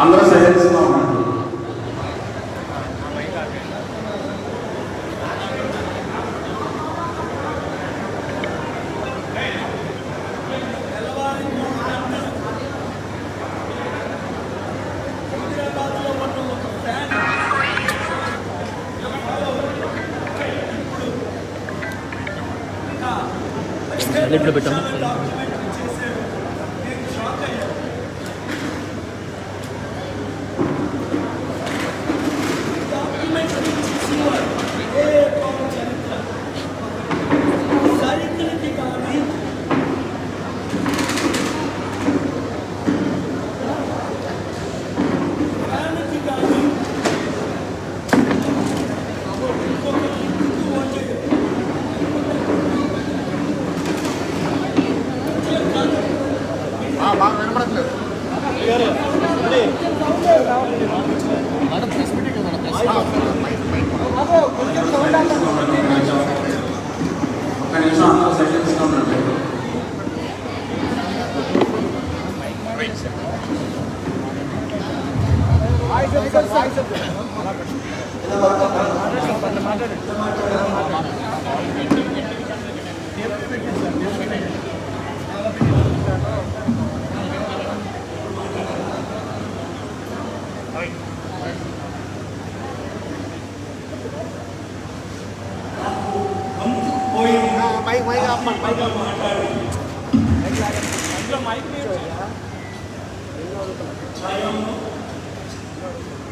అందరూ సైలెన్స్గా ఉండండి సైలెంట్లో పెట్టాము మైక్ మైక్ ఆపండి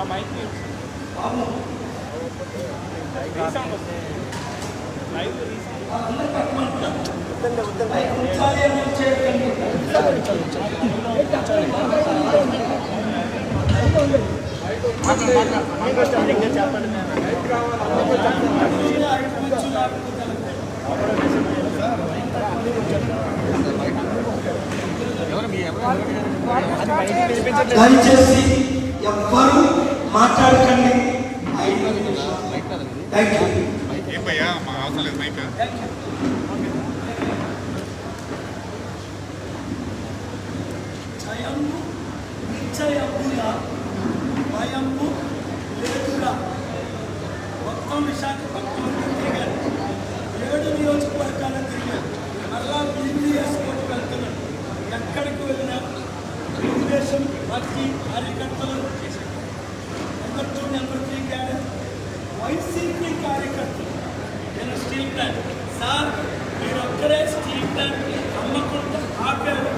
మైక్ దయచేసి ఎవ్వరు మాట్లాడకండి ఐదు నిమిషాలు థ్యాంక్ యూ ఏం భయ్యా మా అవసరం లేదు. మైక్ జయము నిశ్చయముగా భయము లేదుగా మొత్తం విశాఖపట్నం తిరిగారు. ఏడు నియోజకవర్గాలు తిరిగారు. మళ్ళా బిల్లు వేసుకొని వెళ్తున్నారు. ఎక్కడికి వెళ్ళినా తెలుగుదేశం పార్టీ కార్యకర్తలు వైసీపీ కార్యకర్తలు. నేను స్టీల్ ప్లాంట్. సార్ మీరు ఒక్కరే స్టీల్ ప్లాంట్ అమ్మకుండా ఆపారు.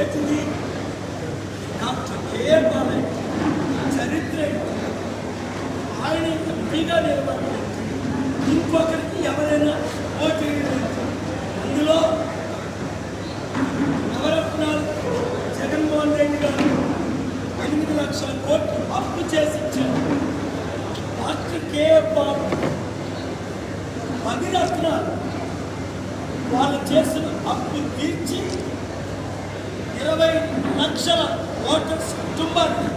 ఎటుది డాక్టర్ కేఎల్ బాలయ్య చరిత్ర ఏంటి? ఆయన ఎంపీగా నిలబడి ఇంకొకరికి ఎవరైనా ఓటు అందులో నవరత్నాలు జగన్మోహన్ రెడ్డి గారు ఎనిమిది లక్షల కోట్లు అప్పు చేసి ఇచ్చారు. డాక్టర్ కేఎఫ్ బాబు పది రత్నాలు వాళ్ళు చేసిన అప్పు తీర్చి ఇరవై లక్షల ఓటర్స్ కుటుంబానికి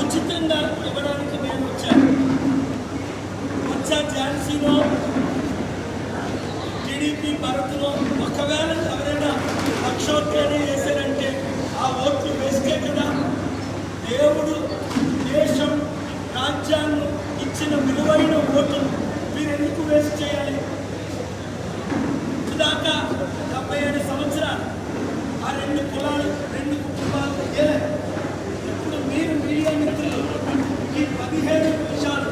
ఉచితంగా ఇవ్వడానికి మేము వచ్చాము వచ్చా ఝాన్సీలో టీడీపీ భారత్లో. ఒకవేళ ఎవరైనా పక్షోత్తేనే చేశారంటే ఆ ఓట్లు వేస్తే కదా దేవుడు దేశం రాజ్యాంగం ఇచ్చిన విలువైన ఓట్లు మీరు ఎందుకు వేస్ట్ చేయాలి? దాకా డెబ్బై ఏడు కులాలు రెండు కుటుంబాలు ఇప్పుడు మీరు మీడియా మిత్రులు ఈ పదిహేడు నిమిషాలు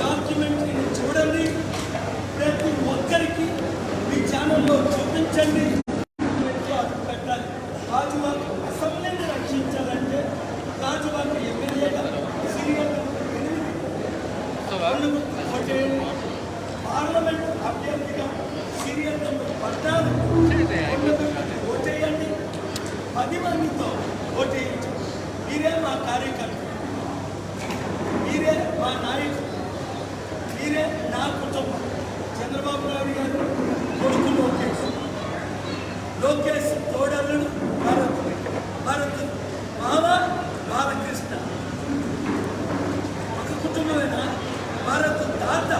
డాక్యుమెంటరీని చూడండి. ప్రతి ఒక్కరికి మీ ఛానల్లో చూపించండి. పెట్టాలి. రాజువారి అసెంబ్లీని రక్షించాలంటే రాజువారి ఎమ్మెల్యేగా సీరియల్ ఒకటి. పార్లమెంట్ అభ్యర్థిగా సీరియల్ నెంబర్ పద్నాలుగు పది మందితో ఓటేయండి మీరే మా కార్యకర్త. మీరే మా నాయకుడు. మీరే నా కుటుంబం. చంద్రబాబు నాయుడు గారు కొడుకు లోకేష్. లోకేష్ తోడల్లుడు భరత్ భరత్ మామ బాలకృష్ణ. ఒక కుటుంబమైన? భారత్ తాత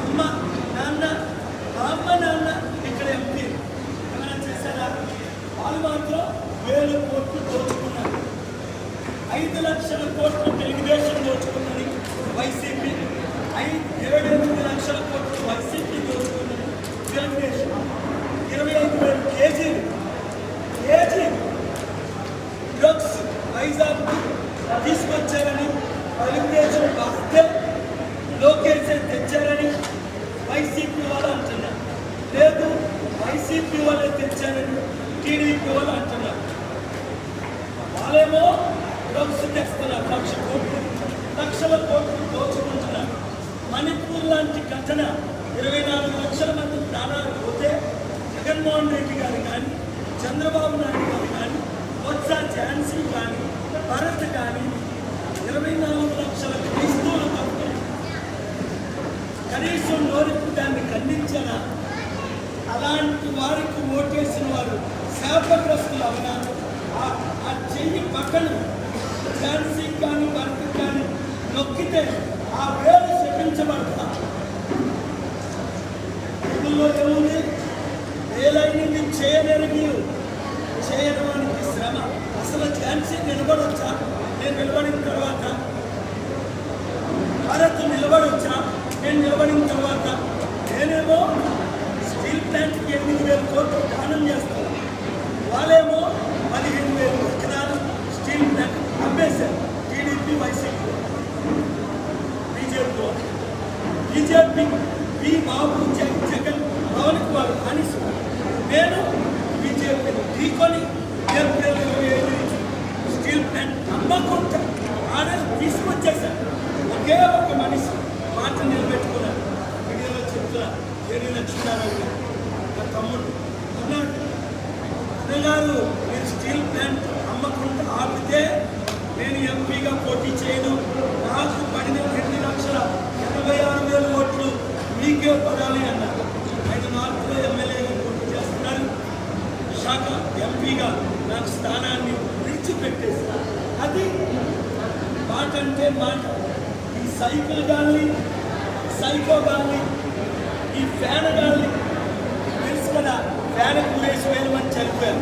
అమ్మ నాన్న మా అమ్మ నాన్న ఇక్కడ ఎంపీ ఏమైనా చేశారా వాళ్ళు మాత్రం వేలు కోట్లు దోచుకున్నారు ఐదు లక్షల కోట్లు తెలుగుదేశం దోచుకున్నది వైసీపీ ఐదు ఏడు ఎనిమిది లక్షల కోట్లు వైసీపీ దోచుకున్నది తెలుగుదేశం ఇరవై ఐదు వేల కేజీలు కేజీ డ్రగ్స్ వైజాగ్ తీసుకొచ్చారని తెలుగుదేశం వస్తే లోకేష్ తెచ్చారని వైసీపీ వాళ్ళు అంటున్నారు. లేదు వైసీపీ వాళ్ళే తెచ్చారని టీడీపీ వాళ్ళు అంటున్నారు. వాళ్ళేమో డ్రగ్స్ తెస్తున్నారు లక్ష కోట్లు లక్షల కోట్లు దోచుకుంటున్నారు. మణిపూర్ లాంటి ఘటన ఇరవై నాలుగు లక్షల మంది ప్రాణాలు పోతే జగన్మోహన్ రెడ్డి గారు కానీ చంద్రబాబు నాయుడు గారు కానీ బొత్స ఝాన్సీ కానీ భరత్ కొట్టేసిన వారు శాపగ్రస్తులు అవునా ఆ- చెయ్యి పక్కన ఝాన్సీ కానీ భరత్ కానీ నొక్కితే ఆ వేలు శపించబడతా. బైబిల్లో ఏముంది? వేలైనది చేయలేని చేయడానికి శ్రమ. అసలు ఛాన్సీ నిలబడొచ్చా? నేను నిలబడిన తర్వాత? భారత్ నిలబడొచ్చా? నేను నిలబడిన తర్వాత? నేనేమో వేల కోట్లు దానం చేస్తాను వాళ్ళేమో పదిహేను వేల ఎకరాలు స్టీల్ ప్లాంట్ అమ్మేశారు. TDP YCP. BJP BJP B Babu Jagan Pawan Kumar వాళ్ళు నేను బీజేపీని ఢీకొని స్టీల్ ప్లాంట్ అమ్మకుంటా ఆర్ఎస్ తీసుకొచ్చేసాను ఒకే ఒక మనిషి మాట నిలబెట్టుకున్నాను. వీడియోలో చెప్తున్నా ఏడు లక్ష్మీనారాయణ గారు, తమ్ముడు అన్నాడు అన్నగారు నేను స్టీల్ ప్లాంట్ అమ్మకుండా ఆపితే నేను ఎంపీగా పోటీ చేయను. నాకు పడిన రెండు లక్షల ఎనభై ఆరు వేల ఓట్లు మీకే పడాలి అన్నారు ఆయన నార్త్లో ఎమ్మెల్యేగా పోటీ చేస్తున్నారు. విశాఖ ఎంపీగా నాకు స్థానాన్ని విడిచిపెట్టేస్తారు అది మాట అంటే మాట. ఈ సైకిల్ గాలి సైకో కానీ ఈ ఫ్యాన్ గాలి తెలుసు ఫ్యాన్ కూరేసి వేలు మంది చనిపోయారు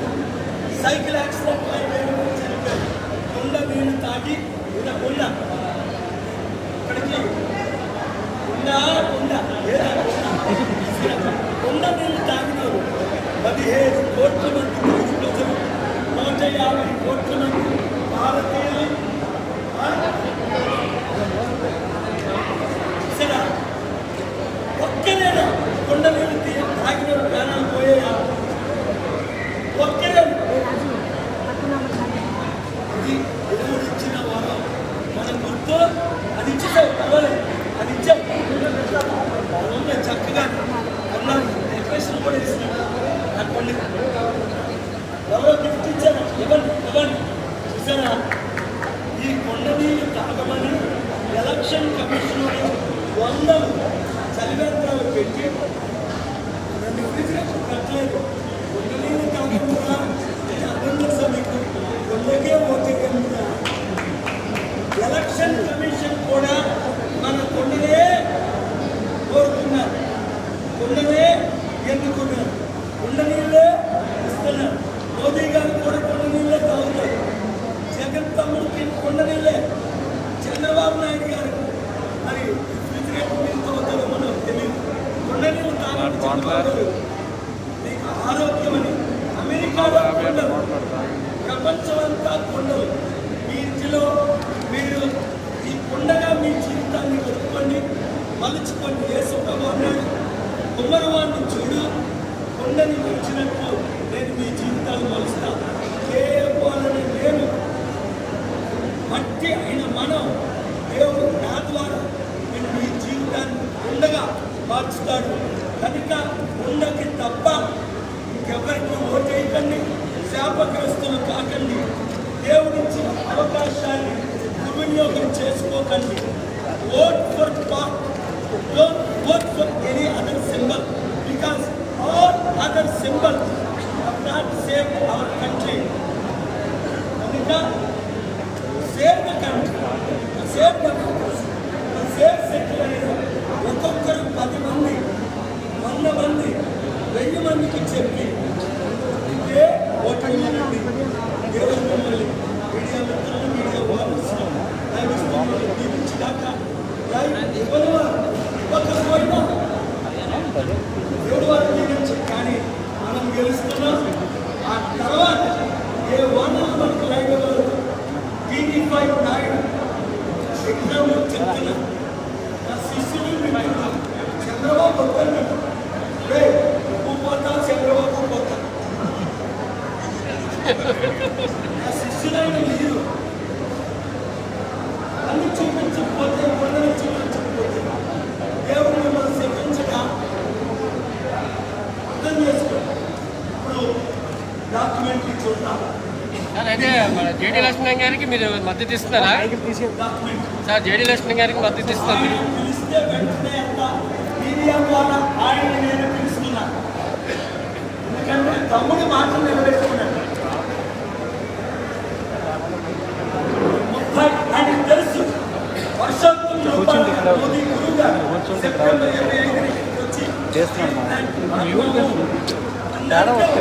సైకిల్ యాక్సిడెంట్ అయి వేలు మంది చనిపోయారు కొండ నీళ్ళు తాకి ఇలా కొండ. ఇక్కడికి కొండ కొండ. చేసుకోకండి. Vote for part don't vote for any other symbol because all other symbol not save our country ఇంకా save the country save the save secularism ఒక్కొక్కరు పది మంది వంద మంది వెయ్యి మందికి చెప్పి ఇదే ఓటమినండి? దేవుడు మిమ్మల్ని మీడియా మిత్రులను దైవస్తులను దీవించినాక ఇవ్వను కానీ మనం గెలుస్తున్నాం ఆ తర్వాత ఏ మనకు టీవీ ఫైవ్ నాయుడు ఎగ్జామ్ చెప్తున్నా నా శిష్యుడు మిత్రుడు చంద్రబాబు రే నువ్వు పోతా చంద్రబాబు పోతా నా శిష్యుడైన మీరు అయితే మన జేడీ లక్ష్మణ్ గారికి మీరు మద్దతు ఇస్తున్నారా? సార్ జేడీ లక్ష్మణ్ గారికి మద్దతు ఇస్తున్నారు తమ్ముడు ఆయన నిలబెట్టి వెంటనే అంత మీడియా ద్వారా ఆయన నేను పిలుస్తున్నాను ఎందుకంటే తమ్ముడి మాట నిలబెట్టుకున్నాడు ముప్పై ఆయనకు తెలుసు వర్షోత్తం మోదీ గురువు గారు సెప్టెంబర్ ఇరవై ఐదుకి వచ్చి తేడా వస్తే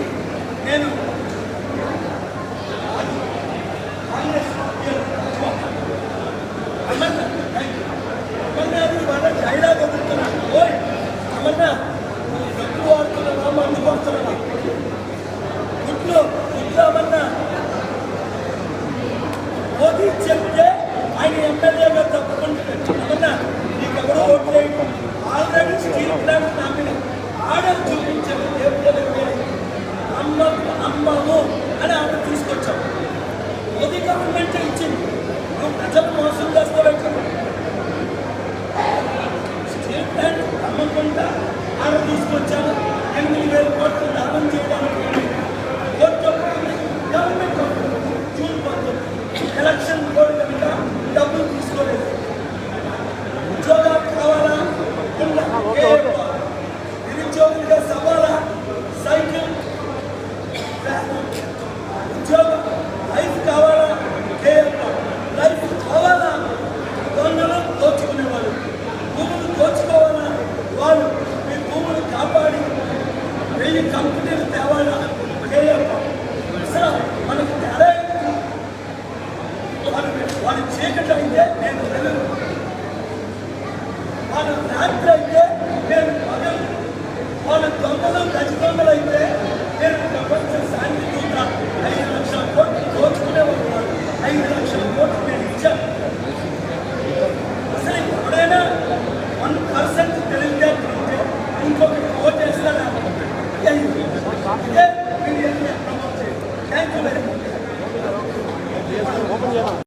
వాళ్ళు రాత్రి అయితే నేను పగలు వాళ్ళు దొంగలు గజ దొంగలు అయితే